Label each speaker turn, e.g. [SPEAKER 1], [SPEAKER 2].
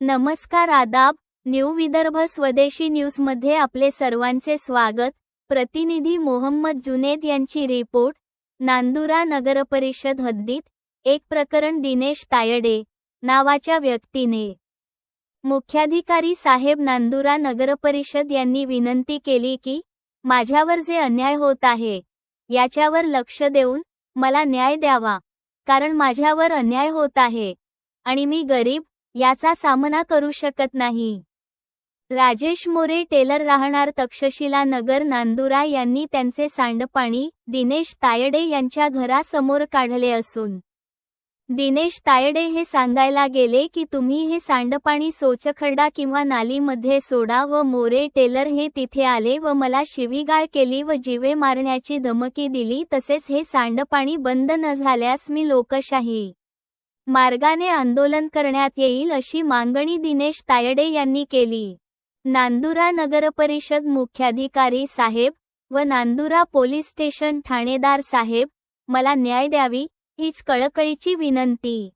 [SPEAKER 1] नमस्कार आदाब न्यू विदर्भ स्वदेशी न्यूजमध्ये आपले सर्वांचे स्वागत. प्रतिनिधी मोहम्मद जुनेद यांची रिपोर्ट नांदुरा नगरपरिषद हद्दीत एक प्रकरण दिनेश तायडे नावाच्या व्यक्तीने. मुख्याधिकारी साहेब नांदुरा नगरपरिषद यांनी विनंती केली की माझ्यावर जे अन्याय होत आहे याच्यावर लक्ष देऊन मला न्याय द्यावा कारण माझ्यावर अन्याय होत आहे आणि मी गरीब याचा सामना करू शकत नाही. राजेश मोरे टेलर राहणार तक्षशिला नगर नांदुरा यांनी त्यांचे सांडपाणी दिनेश तायडे यांच्या घरासमोर काढले असून. दिनेश तायडे हे सांगायला गेले की तुम्ही हे सांडपाणी सोचखड्डा किंवा नालीमध्ये सोडा व मोरे टेलर हे तिथे आले व मला शिवीगाळ केली व जीवे मारण्याची धमकी दिली तसेच हे सांडपाणी बंद न झाल्यास मी लोकशाही मार्गाने आंदोलन करण्यात येईल अशी मागणी दिनेश तायडे यांनी केली. नांदुरा नगरपरिषद मुख्याधिकारी साहेब व नांदुरा पोलीस स्टेशन ठाणेदार साहेब मला न्याय द्यावी हीच कळकळीची विनंती.